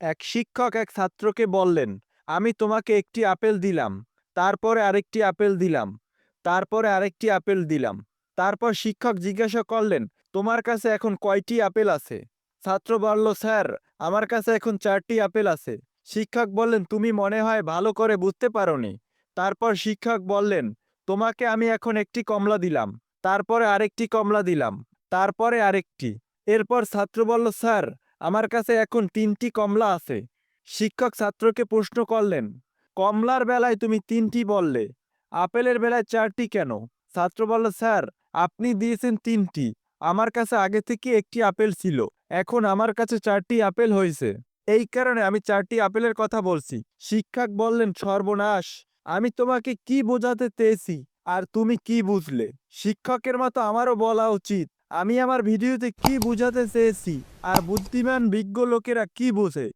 এক শিক্ষক এক ছাত্রকে বললেন, আমি তোমাকে একটি আপেল দিলাম, তারপরে আরেকটি আপেল দিলাম, তারপরে আরেকটি আপেল দিলাম। তারপর শিক্ষক জিজ্ঞাসা করলেন, তোমার কাছে এখন কয়টি আপেল আছে? ছাত্র বলল, স্যার, আমার কাছে এখন চারটি আপেল আছে। শিক্ষক বললেন, তুমি মনে হয় ভালো করে বুঝতে পারোনি। তারপর শিক্ষক বললেন, তোমাকে আমি এখন একটি কমলা দিলাম, তারপরে আরেকটি কমলা দিলাম, তারপরে আরেকটি। এরপর ছাত্র বলল, স্যার আমার কাছে এখন তিনটি কমলা আছে। শিক্ষক ছাত্রকে প্রশ্ন করলেন, কমলার বেলায় তুমি তিনটি বললে, আপেলের বেলায় চারটি কেন? ছাত্র বলল, স্যার, আপনি দিয়েছেন তিনটি। আমার কাছে আগে থেকে একটি আপেল ছিল, এখন আমার কাছে চারটি আপেল হয়েছে। এই কারণে আমি চারটি আপেলের কথা বলছি। শিক্ষক বললেন, সর্বনাশ! আমি তোমাকে কি বোঝাতে চেয়েছি আর তুমি কি বুঝলে? শিক্ষকের মতো আমারও বলা উচিত। আমি আমার ভিডিওতে কি বোঝাতে চেয়েছি আর বুদ্ধিমান বিজ্ঞ লোকেরা কি বোঝে?